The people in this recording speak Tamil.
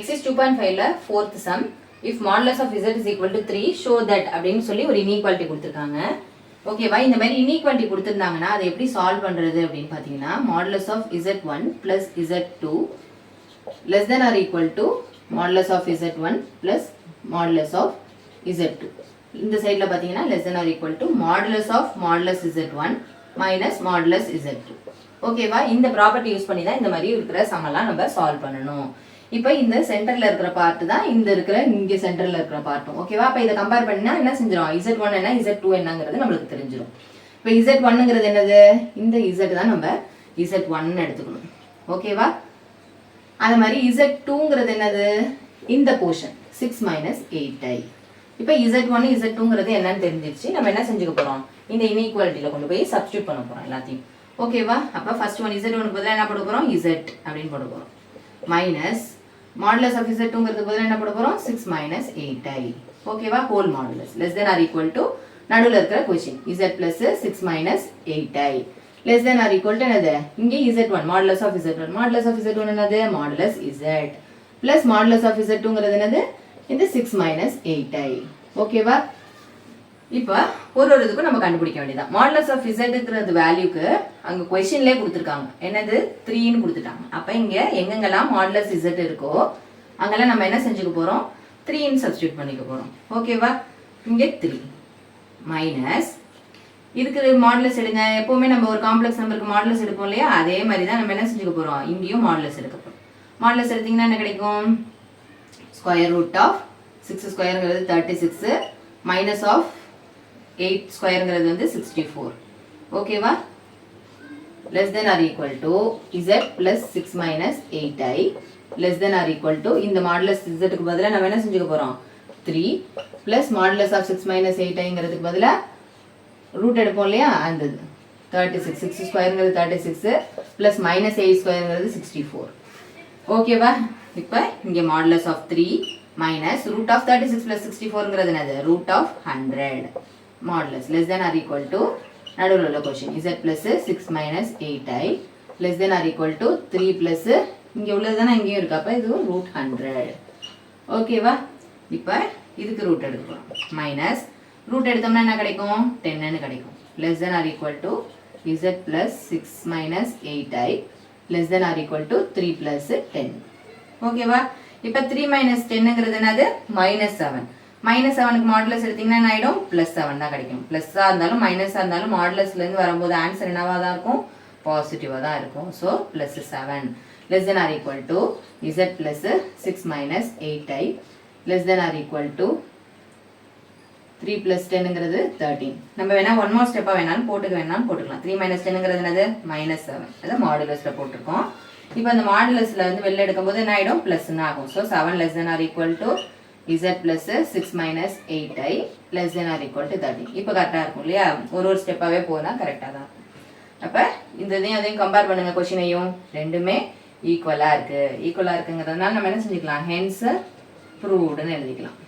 எக்ஸைஸ் டூ பாயிண்ட் ஃபைவ்ல fourth sum if modulus of Z is equal to three show that அப்படின்னு சொல்லி ஒரு இன்இக்வாலிட்டி கொடுத்துருக்காங்க. ஓகேவா இந்த மாதிரி இன்இக்வாலிட்டி கொடுத்துருந்தாங்கன்னா அதை எப்படி சால்வ் பண்ணுறது அப்படின்னு பார்த்தீங்கன்னா modulus of Z one plus Z two less than or equal to modulus of z1 plus of of z2 இந்த சைடில் பார்த்தீங்கன்னா less than or equal to modulus of modulus z1 minus modulus z2 ஓகேவா இந்த ப்ராப்பர்ட்டி யூஸ் பண்ணி தான் இந்த மாதிரி இருக்கிற சமெல்லாம் நம்ம சால்வ் பண்ணணும். இப்போ இந்த சென்டரில் இருக்கிற பார்ட் தான் இந்த இருக்கிற இங்கே சென்டரில் இருக்கிற பார்ட்டும் ஓகேவா அப்போ இதை கம்பேர் பண்ணினா என்ன செஞ்சிடும் இசட் ஒன் என்ன இசட் டூ என்னங்கிறது நம்மளுக்கு தெரிஞ்சிடும் இப்போ இசட் ஒன்னுங்கிறது என்னது? இந்த இசட் தான் நம்ம இசட் ஒன்னு எடுத்துக்கணும். ஓகேவா அது மாதிரி இசட் டூங்கிறது என்னது? இந்த portion six minus eight I. இப்போ இசட் ஒன் இசட் டூங்கிறது என்னன்னு தெரிஞ்சிருச்சு. நம்ம என்ன செஞ்சுக்க போகிறோம் இந்த இன்இக்வாலிட்டியில் கொண்டு போய் சப்ஸ்டியூட் பண்ண போகிறோம் எல்லாத்தையும். ஓகேவா அப்போ ஃபர்ஸ்ட் ஒன் இசட் ஒனுக்கு பதிலாக என்ன போட போகிறோம் இசட் அப்படின்னு போட போகிறோம் மைனஸ் மாடுலஸ் ஆஃப் இசட் டூங்கிறது பதிலாக என்ன போட போகிறோம் சிக்ஸ் மைனஸ் எயிட் ஐ ஓகேவா whole modulus less than or equal to நடுவில் இருக்கிற question Z plus six minus eight I less than or equal to என்னது? இங்கே Z one modulus of Z one modulus of Z one என்னது? Modulus Z plus modulus of Z டூங்கிறது என்னது? இந்த சிக்ஸ் மைனஸ் எயிட் ஐ ஓகேவா இப்போ ஒரு ஒரு இதுக்கும் நம்ம கண்டுபிடிக்க வேண்டியதான் மாடலஸ் ஆஃப் இசட்ங்கிறது வேல்யூக்கு அங்கே கொஷின்லேயே கொடுத்துருக்காங்க. என்னது? த்ரீன்னு கொடுத்துட்டாங்க. அப்போ இங்கே எங்கெங்கெல்லாம் மாடலஸ் இசட் இருக்கோ அங்கெல்லாம் நம்ம என்ன செஞ்சுக்க போகிறோம் த்ரீன்னு சப்ஸ்டியூட் பண்ணிக்க போகிறோம் ஓகேவா இங்கே த்ரீ மைனஸ் இதுக்கு மாடலஸ் எடுங்க. எப்போவுமே நம்ம ஒரு காம்ப்ளெக்ஸ் நம்பருக்கு மாடலஸ் எடுப்போம் இல்லையா? அதே மாதிரி தான் நம்ம என்ன செஞ்சுக்க போகிறோம் இங்கேயும் மாடலஸ் எடுக்க போகிறோம் மாடலஸ் எடுத்தீங்கன்னா என்ன கிடைக்கும்? Square root of six ஸ்கொயருங்கிறது thirty six minus of eight ஸ்கொயருங்கிறது வந்து சிக்ஸ்டி ஃபோர் ஓகேவா less than or equal to Z plus six minus eight I less than or equal to இந்த மாடலஸ் இசட்டுக்கு பதிலாக நம்ம என்ன செஞ்சுக்க போகிறோம் three plus modulus of six minus eight ஐங்கிறதுக்கு பதிலாக ரூட் எடுப்போம் இல்லையா? அந்த thirty six six ஸ்கொயருங்கிறது thirty six plus minus eight ஸ்கொயருங்கிறது sixty four ஓகேவா இப்போ இங்கே modulus of three minus root of thirty six plus sixty ஃபோருங்கிறது என்னது? Root of hundred modulus less than or equal to நடுவில் உள்ள question Z plus six minus eight I less than or equal to three plus இங்கே உள்ளது தானே இங்கேயும் இருக்கு. அப்போ இதுவும் ரூட் ஹண்ட்ரட் ஓகேவா இப்போ இதுக்கு ரூட் எடுக்கலாம் மைனஸ் ரூட் எடுத்தோம்னா என்ன கிடைக்கும்? டென்னு கிடைக்கும். Less than or equal to Z plus six minus eight I less than or equal to three plus ten ஓகேவா இப்போ த்ரீ மைனஸ் டென்னுங்கிறது என்னது? மைனஸ் செவன் மைனஸ் செவனுக்கு மாடுலஸ் எடுத்தீங்கன்னா என்ன ஆகிடும் ப்ளஸ் செவன் தான் கிடைக்கும். ப்ளஸ்ஸாக இருந்தாலும் மைனஸாக இருந்தாலும் மாடுலஸ்லேருந்து வரும்போது ஆன்சர் என்னவாக தான் இருக்கும்? பாசிட்டிவாக தான் இருக்கும். So plus seven less than or equal to Z plus six minus eight I less than or equal to three plus டென்னுங்கிறது thirteen நம்ம வேணால் ஒன் மோர் ஸ்டெப்பாக வேணாலும் போட்டுக்க வேணாலும் போட்டுக்கலாம். த்ரீ மைனஸ் டென்னுங்கிறது என்னது? மைனஸ் செவன் அது மாடுலஸில் போட்டிருக்கோம். இப்போ அந்த மாடுலஸில் வந்து வெளில எடுக்கும்போது என்ன ஆகிடும் ப்ளஸ்ன்னு ஆகும். So seven less than or equal to Z plus six minus eight I less than or equal to thirteen இப்போ கரெக்டாக இருக்கும் இல்லையா? ஒரு ஒரு ஸ்டெப்பாகவே போனால் கரெக்டாக தான். அப்போ இந்த இதையும் அதையும் கம்பேர் பண்ணுங்க கொஷினையும் ரெண்டுமே ஈக்குவலாக இருக்குது ஈக்குவலாக இருக்குங்கிறதுனால நம்ம என்ன செஞ்சுக்கலாம்? ஹென்ஸ் ப்ரூவ்டுன்னு எழுதிக்கலாம்.